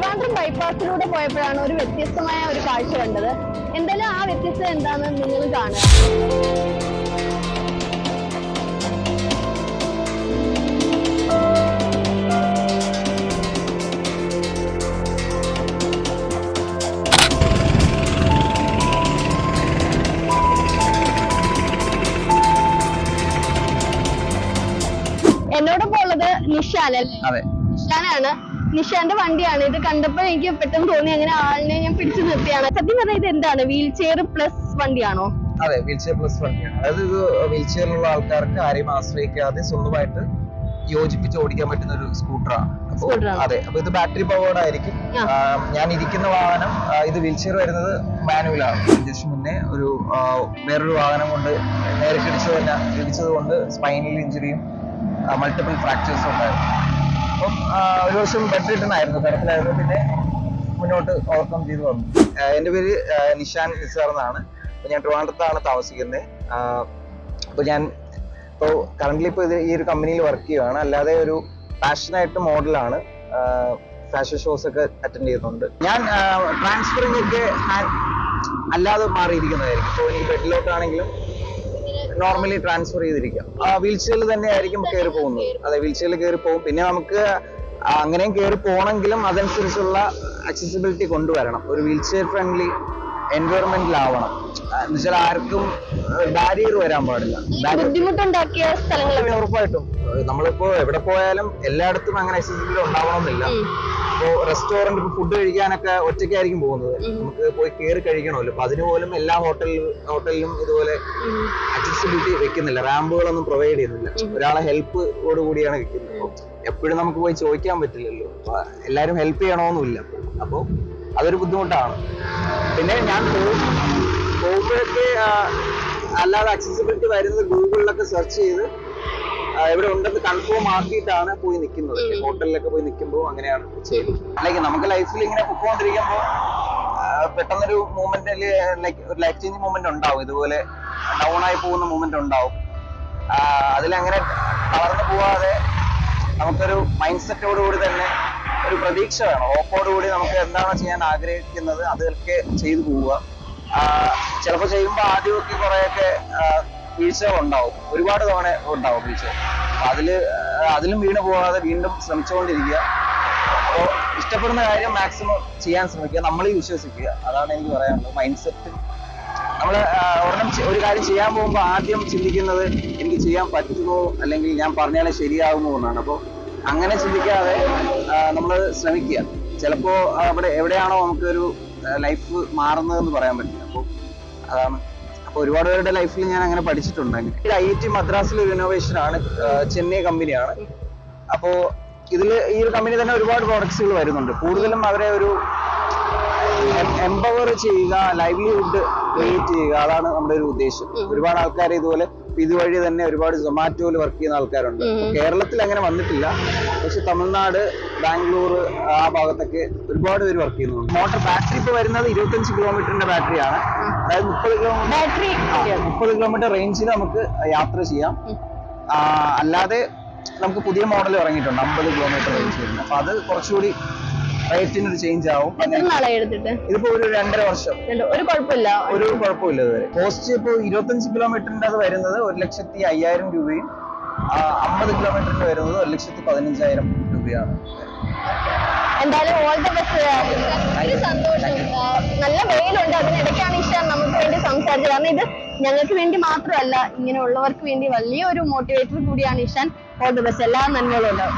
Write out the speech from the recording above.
ട്രിവാൻഡ്രം ബൈപ്പാസിലൂടെ പോയപ്പോഴാണ് ഒരു വ്യത്യസ്തമായ ഒരു കാഴ്ച കണ്ടത്. എന്തായാലും ആ വ്യത്യസ്തത എന്താണെന്ന് നിങ്ങൾ കാണുക. എന്നോടൊപ്പം ഉള്ളത് നിഷാൻ അല്ലേ? നിഷാനാണ്. നിഷാന്റെ വണ്ടിയാണ്. ഇത് കണ്ടപ്പോൾ എനിക്ക് പെട്ടെന്ന് തോന്നി അങ്ങനെ ആളിനെ ഞാൻ പിടിച്ചു നിർത്തിയാണ്. സത്യം പറഞ്ഞാൽ ഇത് എന്താണ്? വീൽ ചെയർ പ്ലസ് വണ്ടിയാണോ? അതെ വീൽചെയർ പ്ലസ് വണ്ടിയാണ്. അതായത് ഇത് വീൽചെയറിലുള്ള ആൾക്കാർക്ക് ആരെയും ആശ്രയിക്കാതെ സ്വന്തമായിട്ട് യോജിപ്പിച്ച് ഓടിക്കാൻ പറ്റുന്ന ഒരു സ്കൂട്ടറാണ്. അതെ അപ്പൊ ഇത് ബാറ്ററി പവേർഡ് ആയിരിക്കും. ഞാൻ ഇരിക്കുന്ന വാഹനം ഇത് വീൽചെയർ വരുന്നത് മാനുവൽ ആണ്. ജസ്റ്റ് മുന്നേ ഒരു വേറൊരു വാഹനം കൊണ്ട് നേരിട്ടിടിച്ചത് തന്നെ ഇടിച്ചത് കൊണ്ട് സ്പൈനൽ ഇഞ്ചുറിയും മൾട്ടിപ്പിൾ ഫ്രാക്ചേഴ്സും ഉണ്ടായിരുന്നു. അപ്പം ഒരു വർഷം ബെഡ് റിട്ടേൺ ആയിരുന്നു. കിടപ്പിലായിരുന്നു പിന്നെ മുന്നോട്ട് ഓവർകം ചെയ്ത് വന്നു. എന്റെ പേര് നിഷാൻ നിസാർ എന്നാണ്. അപ്പം ഞാൻ ട്രിവാൻഡ്രത്താണ് താമസിക്കുന്നത്. അപ്പോൾ ഞാൻ ഇപ്പോൾ കറണ്ട്ലി ഇപ്പോൾ ഇത് ഈ ഒരു കമ്പനിയിൽ വർക്ക് ചെയ്യുകയാണ് അല്ലാതെ ഒരു പാഷനായിട്ട് മോഡലാണ് ഫാഷൻ ഷോസ് ഒക്കെ അറ്റൻഡ് ചെയ്യുന്നുണ്ട്. ഞാൻ ട്രാൻസ്ഫറിംഗ് ഒക്കെ അല്ലാതെ മാറിയിരിക്കുന്നതായിരിക്കും. ഇപ്പോൾ ഈ ബെഡിലോട്ടാണെങ്കിലും നോർമലി ട്രാൻസ്ഫർ ചെയ്തിരിക്കാം. ആ വീൽചെയറിൽ തന്നെ ആയിരിക്കും കയറി പോകുന്നത്. അതെ വീൽചെയറിൽ കയറി പോകും. പിന്നെ നമുക്ക് അങ്ങനെയും കയറി പോകണമെങ്കിലും അതനുസരിച്ചുള്ള അക്സസിബിലിറ്റി കൊണ്ടുവരണം. ഒരു വീൽചെയർ ഫ്രണ്ട്ലി എൻവയോൺമെന്റിലാവണം എന്നുവെച്ചാൽ ആർക്കും ബാരിയർ വരാൻ പാടില്ല. ബുദ്ധിമുട്ടുണ്ടാക്കിയ സ്ഥലങ്ങൾ ഉറപ്പായിട്ടും. നമ്മളിപ്പോ എവിടെ പോയാലും എല്ലായിടത്തും അങ്ങനെ അക്സസിബിലിറ്റി ഉണ്ടാവണമെന്നില്ല. ഇപ്പോ റെസ്റ്റോറന്റ് ഫുഡ് കഴിക്കാനൊക്കെ ഒറ്റയ്ക്കായിരിക്കും പോകുന്നത്. നമുക്ക് പോയി കയറി കഴിക്കണമല്ലോ. അപ്പൊ അതിന് പോലും എല്ലാ ഹോട്ടലിലും ഹോട്ടലിലും ഇതുപോലെ അക്സസിബിലിറ്റി വെക്കുന്നില്ല. റാമ്പുകളൊന്നും പ്രൊവൈഡ് ചെയ്യുന്നില്ല. ഒരാളെ ഹെൽപ്പ് കൂടിയാണ് വെക്കുന്നത്. അപ്പൊ എപ്പോഴും നമുക്ക് പോയി ചോദിക്കാൻ പറ്റില്ലല്ലോ. എല്ലാരും ഹെൽപ്പ് ചെയ്യണമെന്നില്ല അപ്പൊ അതൊരു ബുദ്ധിമുട്ടാണ്. പിന്നെ ഞാൻ പോകും പോകുമ്പോഴൊക്കെ അല്ലാതെ അക്സസിബിലിറ്റി വരുന്നത് ഗൂഗിളിലൊക്കെ സെർച്ച് ചെയ്ത് ആ, എവിടെ ഉണ്ടെന്ന് കൺഫേം ആക്കിയിട്ടാണ് പോയി നിൽക്കുന്നത് ഹോട്ടലിലൊക്കെ പോയി നിൽക്കുമ്പോൾ അങ്ങനെയാണ് ചെയ്യുന്നത് ലൈക്ക് നമുക്ക് ലൈഫിൽ ഇങ്ങനെ പൊക്കോണ്ടിരിക്കുമ്പോൾ പെട്ടെന്നൊരു മൂമെന്റിൽ ലൈക്ക് ഒരു ലൈഫ് ചേഞ്ച് മൂമെന്റ് ഉണ്ടാവും. ഇതുപോലെ ഡൗൺ ആയി പോകുന്ന മൂമെന്റ് ഉണ്ടാവും. അതിൽ അതിലങ്ങനെ തളർന്നു പോവാതെ നമുക്കൊരു മൈൻഡ് സെറ്റോടുകൂടി തന്നെ ഒരു പ്രതീക്ഷ വേണം. ഓപ്പോടുകൂടി നമുക്ക് എന്താണോ ചെയ്യാൻ ആഗ്രഹിക്കുന്നത് അതൊക്കെ ചെയ്തു പോവുക. ചിലപ്പോൾ ചെയ്യുമ്പോൾ ആദ്യമൊക്കെ കുറേയൊക്കെ ഉണ്ടാവും ഒരുപാട് തവണ ഉണ്ടാവും വീഴ്ച അതിൽ അതിലും വീണ് പോകാതെ വീണ്ടും ശ്രമിച്ചുകൊണ്ടിരിക്കുക. അപ്പോൾ ഇഷ്ടപ്പെടുന്ന കാര്യം മാക്സിമം ചെയ്യാൻ ശ്രമിക്കുക. നമ്മളീ വിശ്വസിക്കുക. അതാണ് എനിക്ക് പറയാനുള്ളത്. മൈൻഡ് സെറ്റ് നമ്മൾ ഒരു കാര്യം ചെയ്യാൻ പോകുമ്പോൾ ആദ്യം ചിന്തിക്കുന്നത് എനിക്ക് ചെയ്യാൻ പറ്റുമോ? അല്ലെങ്കിൽ ഞാൻ പറഞ്ഞാലേ ശരിയാകുമോ എന്നാണ്. അപ്പോൾ അങ്ങനെ ചിന്തിക്കാതെ നമ്മൾ ശ്രമിക്കുക. ചിലപ്പോൾ അവിടെ എവിടെയാണോ നമുക്കൊരു ലൈഫ് മാറുന്നതെന്ന് പറയാൻ പറ്റില്ല. അപ്പോൾ അതാണ് അപ്പോൾ ഒരുപാട് പേരുടെ ലൈഫിൽ ഞാൻ അങ്ങനെ പഠിച്ചിട്ടുണ്ട്. അങ്ങനെ ഐ ടി മദ്രാസിലെ ഒരു ഇന്നോവേഷൻ ആണ്. ചെന്നൈ കമ്പനിയാണ്. അപ്പോ ഇതിൽ ഈ ഒരു കമ്പനി തന്നെ ഒരുപാട് പ്രോഡക്ട്സുകൾ വരുന്നുണ്ട്. കൂടുതലും അവരെ ഒരു എംപവർ ചെയ്യുക ലൈവ്ലിഹുഡ് ക്രിയേറ്റ് ചെയ്യുക അതാണ് നമ്മുടെ ഒരു ഉദ്ദേശം. ഒരുപാട് ആൾക്കാർ ഇതുപോലെ ഇതുവഴി തന്നെ ഒരുപാട് സൊമാറ്റോയിൽ വർക്ക് ചെയ്യുന്ന ആൾക്കാരുണ്ട്. കേരളത്തിൽ അങ്ങനെ വന്നിട്ടില്ല. പക്ഷെ തമിഴ്നാട് ബാംഗ്ലൂർ ആ ഭാഗത്തൊക്കെ ഒരുപാട് പേര് വർക്ക് ചെയ്യുന്നുണ്ട്. മോട്ടോർ ബാറ്ററി ഇപ്പൊ വരുന്നത് ഇരുപത്തഞ്ച് കിലോമീറ്ററിന്റെ ബാറ്ററിയാണ് അതായത് മുപ്പത് കിലോമീറ്റർ ബാറ്ററി മുപ്പത് കിലോമീറ്റർ റേഞ്ചിൽ നമുക്ക് യാത്ര ചെയ്യാം. അല്ലാതെ നമുക്ക് പുതിയ മോഡൽ ഇറങ്ങിയിട്ടുണ്ട് അമ്പത് കിലോമീറ്റർ റേഞ്ച് വരുന്നത് അപ്പൊ അത് കുറച്ചുകൂടി റേറ്റിന് ഒരു ചേഞ്ച് ആവും. എത്ര നാളായി എടുത്തിട്ട്? ഇതിപ്പോ ഒരു രണ്ടര വർഷം. രണ്ട് ഒരു കുഴപ്പമില്ല. ഒരു കുഴപ്പമില്ല ഇതുവരെ. കോസ്റ്റ് ഇപ്പോൾ ഇരുപത്തഞ്ച് കിലോമീറ്ററിന്റെ അത് വരുന്നത് ഒരു ലക്ഷത്തി അയ്യായിരം രൂപയും അമ്പത് കിലോമീറ്ററിന് വരുന്നത് ഒരു ലക്ഷത്തി പതിനഞ്ചായിരം രൂപയാണ്. എന്തായാലും ഓൾ ദ ബെസ്റ്റ് ഒരു സന്തോഷം. നല്ല വെയിലുണ്ട്. അതിനിടയ്ക്കാണ് ഇഷ്ടം. നമുക്ക് വേണ്ടി സംസാരിച്ചത്. കാരണം ഇത് ഞങ്ങൾക്ക് വേണ്ടി മാത്രമല്ല ഇങ്ങനെയുള്ളവർക്ക് വേണ്ടി വലിയൊരു മോട്ടിവേറ്റർ കൂടിയാണ് ഇഷാൻ. ഓൾ ദ ബെസ്റ്റ് എല്ലാ നന്മകളും ഉണ്ടാവും